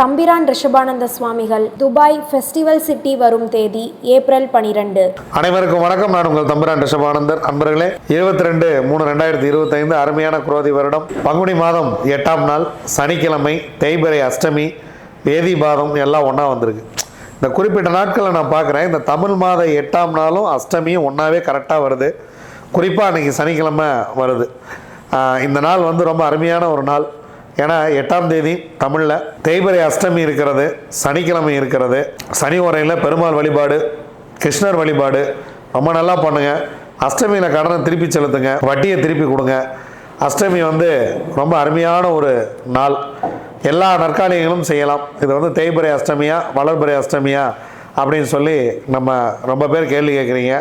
தம்பிரான் ரிஷபானந்த சுவாமிகள் Dubai festival city வரும் தேதி ஏப்ரல் பனிரெண்டு. அனைவருக்கும் வணக்கம். நான் உங்கள் தம்பிரான் ரிஷபானந்தர். அன்பர்களே இருபத்தி ரெண்டு மூணு ரெண்டாயிரத்தி இருபத்தைந்து அருமையான குரோதி வருடம். பங்குனி மாதம் எட்டாம் நாள் சனிக்கிழமை தேய்பிரை அஷ்டமி வேதிபாதம் எல்லாம் ஒன்றா வந்திருக்கு. இந்த குறிப்பிட்ட நாட்களை நான் பார்க்குறேன். இந்த தமிழ் மாத எட்டாம் நாளும் அஷ்டமியும் ஒன்றாவே கரெக்டாக வருது. குறிப்பாக அன்றைக்கி சனிக்கிழமை வருது. இந்த நாள் வந்து ரொம்ப அருமையான ஒரு நாள். ஏன்னா எட்டாம் தேதி தமிழில் தேய்பிரை அஷ்டமி இருக்கிறது சனிக்கிழமை இருக்கிறது. சனி உரையில் பெருமாள் வழிபாடு கிருஷ்ணர் வழிபாடு. ரொம்ப நல்லா பண்ணுங்க. அஷ்டமியில் கடனை திருப்பி செலுத்துங்க வட்டியை திருப்பி கொடுங்க. அஷ்டமி வந்து ரொம்ப அருமையான ஒரு நாள். எல்லா நற்காலியங்களும் செய்யலாம். இது வந்து தேய்பிரை அஷ்டமியா வளர்பிறை அஷ்டமியா அப்படின்னு சொல்லி நம்ம ரொம்ப பேர் கேள்வி கேட்குறீங்க.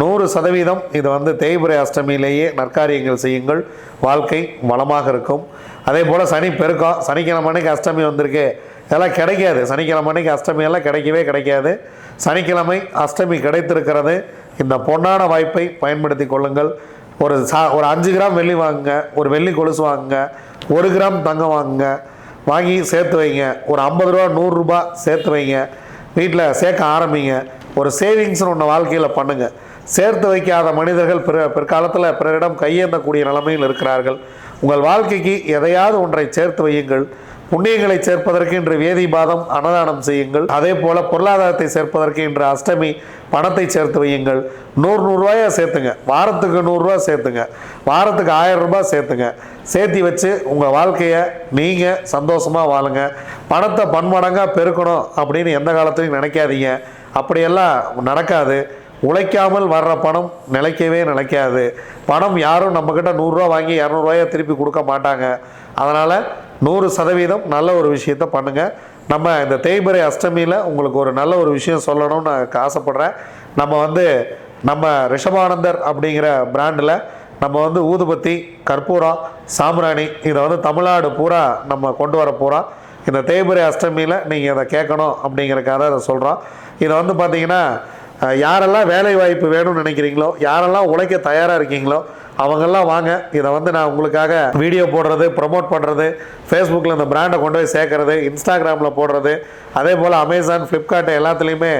நூறு சதவீதம் இது வந்து தேய்பிறை அஷ்டமியிலேயே நற்காரியங்கள் செய்யுங்கள். வாழ்க்கை வளமாக இருக்கும். அதே போல் சனி பெருக்கம் சனிக்கிழமை அன்னைக்கு அஷ்டமி வந்திருக்கு. இதெல்லாம் கிடைக்காது. சனிக்கிழமை அன்னைக்கு அஷ்டமி எல்லாம் கிடைக்கவே கிடைக்காது. சனிக்கிழமை அஷ்டமி கிடைத்திருக்கிறது. இந்த பொன்னான வாய்ப்பை பயன்படுத்தி கொள்ளுங்கள். ஒரு சா ஒரு அஞ்சு கிராம் வெள்ளி வாங்குங்க. ஒரு வெள்ளி கொலுசு வாங்குங்க. ஒரு கிராம் தங்கம் வாங்குங்க. வாங்கி சேர்த்து வைங்க. ஒரு ஐம்பது ரூபா நூறுரூபா சேர்த்து வைங்க. வீட்டில் சேர்க்க ஆரம்பிங்க. ஒரு சேவிங்ஸ்னு ஒன்று வாழ்க்கையில் பண்ணுங்கள் சேர்த்து வைக்காத மனிதர்கள் பிற பிற்காலத்தில் பிறரிடம் கையேந்தக்கூடிய நிலைமையில் இருக்கிறார்கள். உங்கள் வாழ்க்கைக்கு எதையாவது ஒன்றை சேர்த்து வையுங்கள். புண்ணியங்களை சேர்ப்பதற்கு இன்று வேதி பாதம் அன்னதானம் செய்யுங்கள். அதே போல் பொருளாதாரத்தை சேர்ப்பதற்கு இன்று அஷ்டமி பணத்தை சேர்த்து வையுங்கள். நூறு நூறுரூவாயா சேர்த்துங்க. வாரத்துக்கு நூறுரூவா சேர்த்துங்க. வாரத்துக்கு ஆயிரம் ரூபாய் சேர்த்துங்க. சேர்த்தி வச்சு உங்கள் வாழ்க்கையை நீங்கள் சந்தோஷமாக வாழுங்க. பணத்தை பன்மடங்காக பெருக்கணும் அப்படின்னு எந்த காலத்துலையும் நினைக்காதீங்க. அப்படியெல்லாம் நடக்காது. உழைக்காமல் வர்ற பணம் நிலைக்கவே நிலைக்காது. பணம் யாரும் நம்மக்கிட்ட நூறுரூவா வாங்கி இரநூறுவாயா திருப்பி கொடுக்க மாட்டாங்க. அதனால் நூறு சதவீதம் நல்ல ஒரு விஷயத்த பண்ணுங்கள் நம்ம இந்த தேய்பிரை அஷ்டமியில் உங்களுக்கு ஒரு நல்ல ஒரு விஷயம் சொல்லணும்னு நான் ஆசைப்பட்றேன். நம்ம வந்து நம்ம ரிஷபானந்தர் அப்படிங்கிற பிராண்டில் நம்ம வந்து ஊதுபத்தி கற்பூரம் சாம்பிராணி இதை வந்து தமிழ்நாடு பூரா நம்ம கொண்டு வர போகிறோம் இந்த தேய்பிரை அஷ்டமியில் நீங்கள் இதை கேட்கணும் அப்படிங்கிறக்காக இதை சொல்கிறோம் இதை வந்து பார்த்திங்கன்னா யாரெல்லாம் வேலை வாய்ப்பு வேணும்னு நினைக்கிறீங்களோ யாரெல்லாம் உழைக்க தயாராக இருக்கீங்களோ அவங்கெல்லாம் வாங்க. இதை வந்து நான் உங்களுக்காக வீடியோ போடுறது ப்ரமோட் பண்ணுறது ஃபேஸ்புக்கில் இந்த பிராண்டை கொண்டு போய் சேர்க்குறது இன்ஸ்டாகிராமில் போடுறது அதே போல் அமேசான் ஃப்ளிப்கார்ட் எல்லாத்துலேயுமே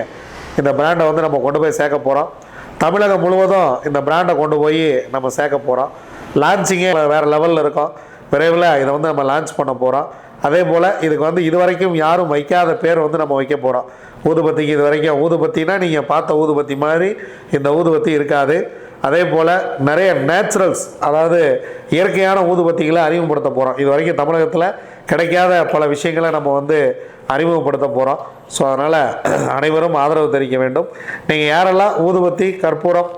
இந்த பிராண்டை வந்து நம்ம கொண்டு போய் சேர்க்க போகிறோம் தமிழகம் முழுவதும் இந்த பிராண்டை கொண்டு போய் நம்ம சேர்க்க போகிறோம் லான்ச்சிங்கே வேறு லெவலில் இருக்கும். விரைவில் இதை வந்து நம்ம லான்ச் பண்ண போகிறோம் அதே போல் இதுக்கு வந்து இது வரைக்கும் யாரும் வைக்காத பேர் வந்து நம்ம வைக்க போகிறோம் ஊதுபத்திக்கு இது வரைக்கும் ஊதுபத்தினா நீங்கள் பார்த்த ஊதுபத்தி மாதிரி இந்த ஊதுபத்தி இருக்காது. அதே போல் நிறைய நேச்சுரல்ஸ் அதாவது இயற்கையான ஊதுபத்திகளை அறிமுகப்படுத்த போகிறோம் இது வரைக்கும் தமிழகத்தில் கிடைக்காத பல விஷயங்களை நம்ம வந்து அறிமுகப்படுத்த போகிறோம் ஸோ அதனால் அனைவரும் ஆதரவு தெரிவிக்க வேண்டும். நீங்கள் யாரெல்லாம் ஊதுபத்தி கற்பூரம்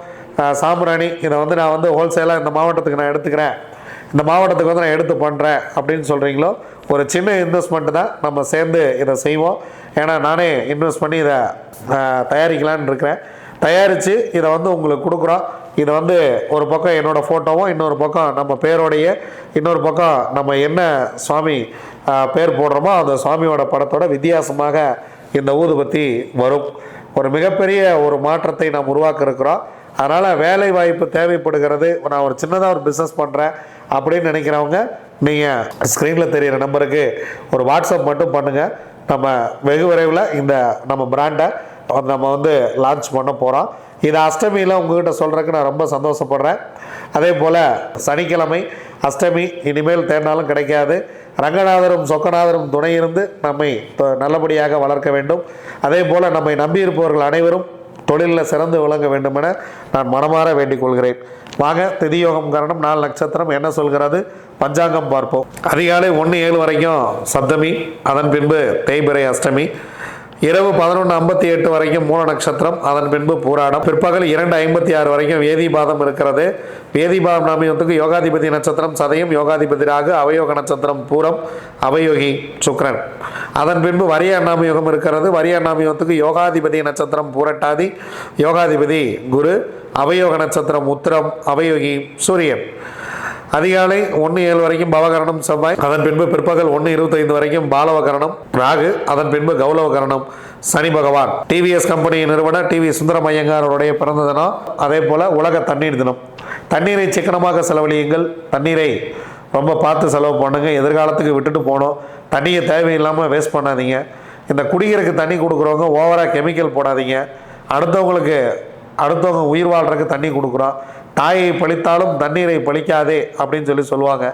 சாம்பிராணி இதை வந்து நான் வந்து ஹோல்சேலாக இந்த மாவட்டத்துக்கு நான் எடுத்துக்கிறேன். இந்த மாவட்டத்துக்கு வந்து நான் எடுத்து பண்ணுறேன் அப்படின்னு சொல்கிறீங்களோ ஒரு சின்ன இன்வெஸ்ட்மெண்ட்டு தான் நம்ம சேர்ந்து இதை செய்வோம். ஏன்னா நானே இன்வெஸ்ட் பண்ணி இதை தயாரிக்கலான்னு இருக்கிறேன். தயாரித்து இதை வந்து உங்களுக்கு கொடுக்குறோம். இதை வந்து ஒரு பக்கம் என்னோடய ஃபோட்டோவும் இன்னொரு பக்கம் நம்ம பேரோடைய இன்னொரு பக்கம் நம்ம என்ன சுவாமி பேர் போடுறோமோ அந்த சுவாமியோட படத்தோட வித்தியாசமாக இந்த ஊதுபத்தி வரும். ஒரு மிகப்பெரிய ஒரு மாற்றத்தை நாம் உருவாக்க இருக்கிறோம். அதனால் வேலை வாய்ப்பு தேவைப்படுகிறது. நான் ஒரு சின்னதாக ஒரு பிஸ்னஸ் பண்ணுறேன் அப்படின்னு நினைக்கிறவங்க நீங்கள் ஸ்க்ரீனில் தெரிகிற நம்பருக்கு ஒரு வாட்ஸ்அப் மட்டும் பண்ணுங்கள் நம்ம வெகு விரைவில் இந்த நம்ம பிராண்டை நம்ம வந்து லான்ச் பண்ண போகிறோம் இது அஷ்டமியில் உங்ககிட்ட சொல்கிறதுக்கு நான் ரொம்ப சந்தோஷப்படுறேன். அதே போல் சனிக்கிழமை அஷ்டமி இனிமேல் தேடினாலும் கிடைக்காது. ரங்கநாதரும் சொக்கநாதரும் துணை இருந்து நம்மை நல்லபடியாக வளர்க்க வேண்டும். அதே போல் நம்மை நம்பியிருப்பவர்கள் அனைவரும் தொழிலில் சிறந்து விளங்க வேண்டுமென நான் மனமாற வேண்டிக் கொள்கிறேன். வாங்க திதியோகம் காரணம் நாலு நட்சத்திரம் என்ன சொல்கிறது? பஞ்சாங்கம் பார்ப்போம். அதிகாலை ஒன்று ஏழு வரைக்கும் சப்தமி அதன் பின்பு தேய்பிறை அஷ்டமி இரவு பதினொன்று ஐம்பத்தி எட்டு வரைக்கும் மூல நட்சத்திரம். அதன் பின்பு பூராடம். பிற்பகல் இரண்டு ஐம்பத்தி ஆறு வரைக்கும் வேதிபாதம் இருக்கிறது. வேதிபாதம் நாமியத்துக்கு யோகாதிபதி நட்சத்திரம் சதயம் யோகாதிபதி ராகு அவயோக நட்சத்திரம் பூரம் அவயோகி சுக்ரன். அதன் பின்பு வரிய நாமயோகம் இருக்கிறது. வரிய நாமயோகத்துக்கு யோகாதிபதி நட்சத்திரம் பூரட்டாதி. யோகாதிபதி குரு அவயோக நட்சத்திரம் உத்திரம் அவயோகி சூரியன். அதிகாலை ஒன்று ஏழு வரைக்கும் பவகரணம் செவ்வாய் அதன் பின்பு பிற்பகல் ஒன்று இருபத்தைந்து வரைக்கும் பாலவகரணம் ராகு அதன் பின்பு கௌலவகரணம் சனி பகவான். டிவிஎஸ் கம்பெனி நிறுவனர் டிவி சுந்தரம் ஐயங்கார் அவருடைய பிறந்த தினம் அதே போல் உலக தண்ணீர் தினம். தண்ணீரை சிக்கனமாக செலவழியுங்கள். தண்ணீரை ரொம்ப பார்த்து செலவு பண்ணுங்கள் எதிர்காலத்துக்கு விட்டுட்டு போகணும். தண்ணியை தேவையில்லாமல் வேஸ்ட் பண்ணாதீங்க. இந்த குடிக்கிறதுக்கு தண்ணி கொடுக்குறவங்க ஓவராக கெமிக்கல் போடாதீங்க. அடுத்தவங்களுக்கு அடுத்தவங்க உயிர் வாழ்கிறதுக்கு தண்ணி கொடுக்குறோம். தாயை பழித்தாலும் தண்ணீரை பழிக்காதே அப்படின்னு சொல்லி சொல்லுவாங்க.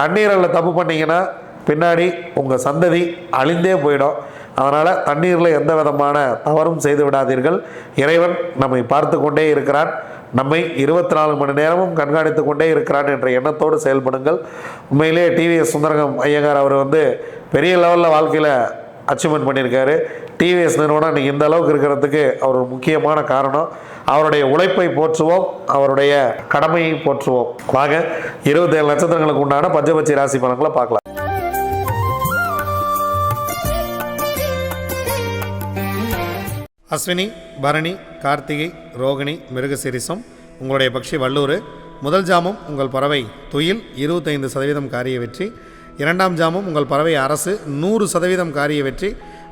தண்ணீரில் தப்பு பண்ணீங்கன்னா பின்னாடி உங்கள் சந்ததி அழிந்தே போயிடும். அதனால் தண்ணீரில் எந்த விதமான தவறும் செய்து விடாதீர்கள். இறைவன் நம்மை பார்த்து கொண்டே இருக்கிறான். நம்மை இருபத்தி நாலு மணி நேரமும் கண்காணித்து கொண்டே இருக்கிறான் என்ற எண்ணத்தோடு செயல்படுங்கள். உண்மையிலேயே டிவிஎஸ் சுந்தரகம் ஐயங்கார் அவர் வந்து பெரிய லெவலில் வாழ்க்கையில் அச்சீவ்மெண்ட் பண்ணியிருக்காரு. டிவிஎஸ் நிறுவனம் இன்றைக்கி இந்த அளவுக்கு இருக்கிறதுக்கு அவர் ஒரு முக்கியமான காரணம். அவருடைய உழைப்பை போற்றுவோம் அவருடைய கடமையை போற்றுவோம். வாங்க இருபத்தேழு நட்சத்திரங்களுக்கு உண்டான பஞ்சபட்சி ராசி பலன்களை பார்க்கலாம். அஸ்வினி பரணி கார்த்திகை ரோகிணி மிருகசிரிசம் உங்களுடைய பக்ஷி வல்லூர் முதல் ஜாமம் உங்கள் பறவை துயில் இருபத்தைந்து சதவீதம் காரிய வெற்றி. இரண்டாம் ஜாமம் உங்கள் பறவை அரசு நூறு சதவீதம் காரிய வெற்றி.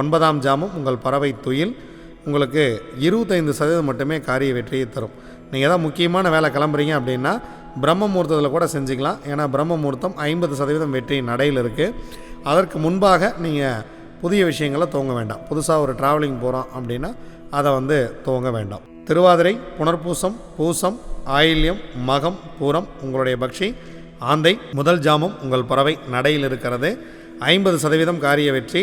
ஒன்பதாம் ஜாமம் உங்கள் பறவை துயில் உங்களுக்கு இருபத்தைந்து சதவீதம் மட்டுமே காரிய வெற்றியை தரும். நீங்கள் எதாவது முக்கியமான வேலை கிளம்புறீங்க அப்படின்னா பிரம்ம முகூர்த்தத்தில் கூட செஞ்சுக்கலாம். ஏன்னா பிரம்ம முகூர்த்தம் ஐம்பது சதவீதம் வெற்றி நடையில் இருக்குது அதற்கு முன்பாக நீங்கள் புதிய விஷயங்களை துவங்க வேண்டாம். புதுசாக ஒரு ட்ராவலிங் போகிறோம் அப்படின்னா அதை வந்து துவங்க வேண்டாம். திருவாதிரை புனர்பூசம் பூசம் ஆயில்யம் மகம் பூரம் உங்களுடைய பக்ஷி ஆந்தை முதல் ஜாமம் உங்கள் பறவை நடையில் இருக்கிறது. ஐம்பது சதவீதம் காரிய வெற்றி.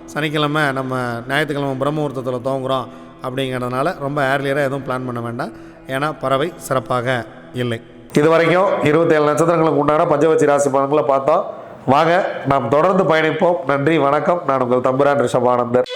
சனிக்கிழமை நம்ம ஞாயிற்றுக்கிழமை பிரம்மமுகூர்த்தத்தில் தோங்குகிறோம் துவங்குறோம் அப்படிங்கிறதுனால ரொம்ப ஏர்லியராக எதுவும் பிளான் பண்ண வேண்டாம். ஏன்னா பறவை சிறப்பாக இல்லை. இது வரைக்கும் இருபத்தேழு நட்சத்திரங்களுக்கு உண்டான பஞ்சவச்சி ராசி பலன்களை பார்த்தோம். வாங்க நாம் தொடர்ந்து பயணிப்போம். நன்றி வணக்கம். நான் உங்கள் தம்புரான் ரிஷபானந்தர்.